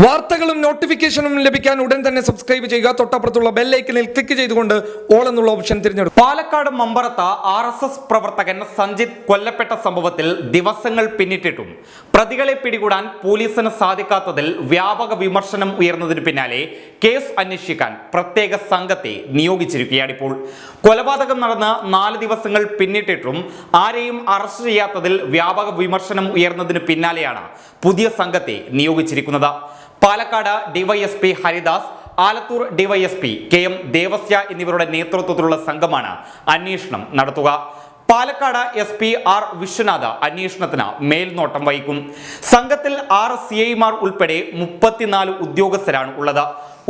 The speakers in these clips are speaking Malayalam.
വാർത്തകളും നോട്ടിഫിക്കേഷനും ലഭിക്കാൻ ഉടൻ തന്നെ സബ്സ്ക്രൈബ് ചെയ്യുക. തൊട്ടപ്പുറത്തുള്ള ബെല്ലൈക്കനിൽ ക്ലിക്ക് ചെയ്തുകൊണ്ട് ഓൾ എന്നുള്ള ഓപ്ഷൻ തിരഞ്ഞെടുക്കും പാലക്കാട് മമ്പറത്ത് ആർ എസ് എസ് പ്രവർത്തകൻ സഞ്ജിത്ത് കൊല്ലപ്പെട്ട സംഭവത്തിൽ ദിവസങ്ങൾ പിന്നിട്ടിട്ടും പ്രതികളെ പിടികൂടാൻ പോലീസിന് സാധിക്കാത്തതിൽ വ്യാപക വിമർശനം ഉയർന്നതിന് പിന്നാലെ കേസ് അന്വേഷിക്കാൻ പ്രത്യേക സംഘത്തെ നിയോഗിച്ചിരിക്കുകയാണിപ്പോൾ കൊലപാതകം നടന്ന് നാല് ദിവസങ്ങൾ പിന്നിട്ടിട്ടും ആരെയും അറസ്റ്റ് ചെയ്യാത്തതിൽ വ്യാപക വിമർശനം ഉയർന്നതിന് പിന്നാലെയാണ് പുതിയ സംഘത്തെ നിയോഗിച്ചിരിക്കുന്നത്. Palakkad DYSP Haridas Alathur DYSP K M Devasya എന്നിവരുടെ നേതൃത്വത്തിലുള്ള സംഘമാണ് അന്വേഷണം നടത്തുക. Palakkad S P R Viswanath അന്വേഷണത്തിന് മേൽനോട്ടം വഹിക്കും. സംഘത്തിൽ ആറ് സി ഐമാർ ഉൾപ്പെടെ മുപ്പത്തിനാല് ഉദ്യോഗസ്ഥരാണ് ഉള്ളത്.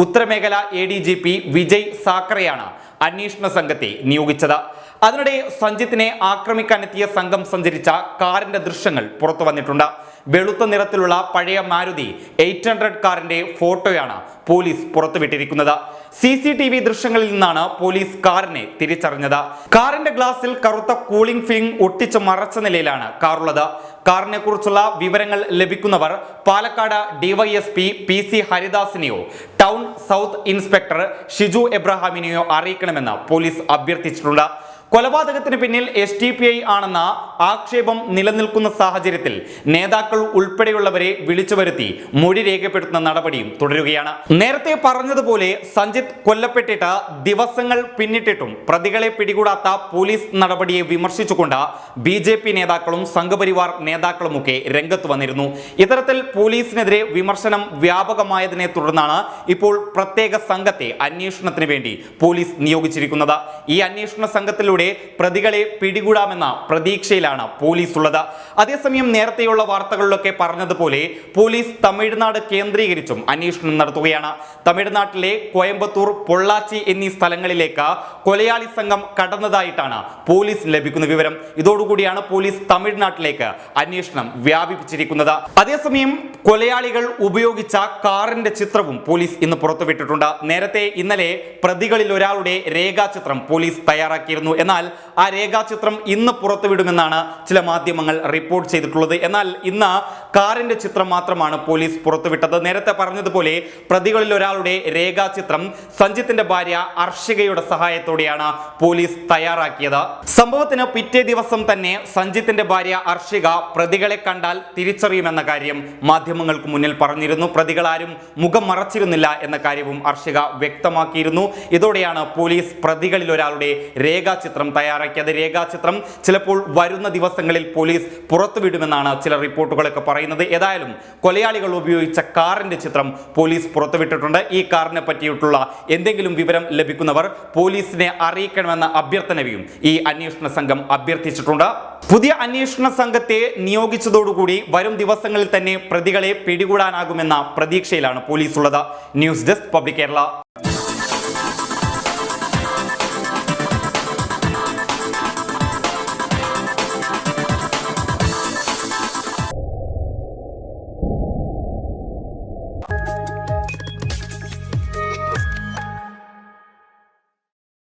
ഉത്തരമേഖല A D G P Vijay സാക്കറെയാണ് അന്വേഷണ സംഘത്തെ നിയോഗിച്ചത്. അതിനിടെ സഞ്ജിത്തിനെ ആക്രമിക്കാനെത്തിയ സംഘം സഞ്ചരിച്ച കാറിന്റെ ദൃശ്യങ്ങൾ പുറത്തു വന്നിട്ടുണ്ട്. വെളുത്ത നിറത്തിലുള്ള പഴയ മാരുതി എയ്റ്റ് ഹൺഡ്രഡ് കാറിന്റെ ഫോട്ടോയാണ് പോലീസ് പുറത്തുവിട്ടിരിക്കുന്നത്. സി സി ടി വി ദൃശ്യങ്ങളിൽ നിന്നാണ് പോലീസ് കാറിനെ തിരിച്ചറിഞ്ഞത്. കാറിന്റെ ഗ്ലാസിൽ കറുത്ത കൂളിംഗ് ഫിംഗ് ഒട്ടിച്ച് മറച്ച നിലയിലാണ് കാറുള്ളത്. കാറിനെ കുറിച്ചുള്ള വിവരങ്ങൾ ലഭിക്കുന്നവർ പാലക്കാട് ഡിവൈഎസ്പി പി സി ഹരിദാസിനെയോ ടൗൺ സൗത്ത് ഇൻസ്പെക്ടർ ഷിജു എബ്രഹാമിനെയോ അറിയിക്കണമെന്ന് പോലീസ് അഭ്യർത്ഥിച്ചിട്ടുണ്ട്. കൊലപാതകത്തിന് പിന്നിൽ എസ് ടി പി ഐ ആണെന്ന ആക്ഷേപം നിലനിൽക്കുന്ന സാഹചര്യത്തിൽ നേതാക്കൾ ഉൾപ്പെടെയുള്ളവരെ വിളിച്ചു വരുത്തി മൊഴി രേഖപ്പെടുത്തുന്ന നടപടിയും തുടരുകയാണ്. നേരത്തെ പറഞ്ഞതുപോലെ സഞ്ജിത്ത് കൊല്ലപ്പെട്ടിട്ട് ദിവസങ്ങൾ പിന്നിട്ടിട്ടും പ്രതികളെ പിടികൂടാത്ത പോലീസ് നടപടിയെ വിമർശിച്ചുകൊണ്ട് ബി ജെ പി നേതാക്കളും സംഘപരിവാർ നേതാക്കളുമൊക്കെ രംഗത്ത് വന്നിരുന്നു. ഇത്തരത്തിൽ പോലീസിനെതിരെ വിമർശനം വ്യാപകമായതിനെ തുടർന്നാണ് ഇപ്പോൾ പ്രത്യേക സംഘത്തെ അന്വേഷണത്തിന് വേണ്ടി പോലീസ് നിയോഗിച്ചിരിക്കുന്നത്. ഈ അന്വേഷണ സംഘത്തിലൂടെ പ്രതികളെ പിടികൂടാമെന്ന പ്രതീക്ഷയിലാണ് പോലീസ് ഉള്ളത് അതേസമയം നേരത്തെയുള്ള വാർത്തകളിലൊക്കെ പറഞ്ഞതുപോലെ പോലീസ് തമിഴ്നാട് കേന്ദ്രീകരിച്ചും അന്വേഷണം നടത്തുകയാണ്. തമിഴ്നാട്ടിലെ കോയമ്പത്തൂർ പൊള്ളാച്ചി എന്നീ സ്ഥലങ്ങളിലേക്ക് കൊലയാളി സംഘം കടന്നതായിട്ടാണ് പോലീസ് ലഭിക്കുന്ന വിവരം. ഇതോടുകൂടിയാണ് പോലീസ് തമിഴ്നാട്ടിലേക്ക് അന്വേഷണം വ്യാപിപ്പിച്ചിരിക്കുന്നത്. അതേസമയം കൊലയാളികൾ ഉപയോഗിച്ച കാറിന്റെ ചിത്രവും പോലീസ് ഇന്ന് പുറത്തുവിട്ടിട്ടുണ്ട്. നേരത്തെ ഇന്നലെ പ്രതികളിൽ ഒരാളുടെ രേഖാചിത്രം പോലീസ് തയ്യാറാക്കിയിരുന്നു. എന്നാൽ ആ രേഖാചിത്രം ഇന്ന് പുറത്തുവിടുമെന്നാണ് ചില മാധ്യമങ്ങൾ റിപ്പോർട്ട് ചെയ്തിട്ടുള്ളത്. എന്നാൽ ഇന്ന് കാറിന്റെ ചിത്രം മാത്രമാണ് പോലീസ് പുറത്തുവിട്ടത്. നേരത്തെ പറഞ്ഞതുപോലെ പ്രതികളിൽ ഒരാളുടെ രേഖാചിത്രം സഞ്ജിത്തിന്റെ ഭാര്യ അർഷികയുടെ സഹായത്തോടെയാണ് പോലീസ് തയ്യാറാക്കിയത്. സംഭവത്തിന് പിറ്റേ ദിവസം തന്നെ സഞ്ജിത്തിന്റെ ഭാര്യ അർഷിക പ്രതികളെ കണ്ടാൽ തിരിച്ചറിയുമെന്ന കാര്യം മാധ്യമങ്ങൾക്ക് മുന്നിൽ പറഞ്ഞിരുന്നു. പ്രതികളാരും മുഖം മറച്ചിരുന്നില്ല എന്ന കാര്യവും അർഷിക വ്യക്തമാക്കിയിരുന്നു. ഇതോടെയാണ് പോലീസ് പ്രതികളിൽ ഒരാളുടെ രേഖാചിത്രം തയ്യാറാക്കിയത്. രേഖാചിത്രം ചിലപ്പോൾ വരുന്ന ദിവസങ്ങളിൽ പോലീസ് പുറത്തുവിടുമെന്നാണ് ചില റിപ്പോർട്ടുകളൊക്കെ പറയുന്നത് ഏതായാലും കൊലയാളികൾ ഉപയോഗിച്ച കാറിന്റെ ചിത്രം പോലീസ് പുറത്തുവിട്ടിട്ടുണ്ട്. ഈ കാറിനെ പറ്റിയിട്ടുള്ള എന്തെങ്കിലും വിവരം ലഭിക്കുന്നവർ പോലീസിനെ അറിയിക്കണമെന്ന അഭ്യർത്ഥനയും ഈ അന്വേഷണ സംഘം അഭ്യർത്ഥിച്ചിട്ടുണ്ട്. പുതിയ അന്വേഷണ സംഘത്തെ നിയോഗിച്ചതോടുകൂടി വരും ദിവസങ്ങളിൽ തന്നെ പ്രതികളെ പിടികൂടാനാകുമെന്ന പ്രതീക്ഷയിലാണ് പോലീസ് ഉള്ളത് ന്യൂസ് ഡെസ്ക് പബ്ലിക് കേരള.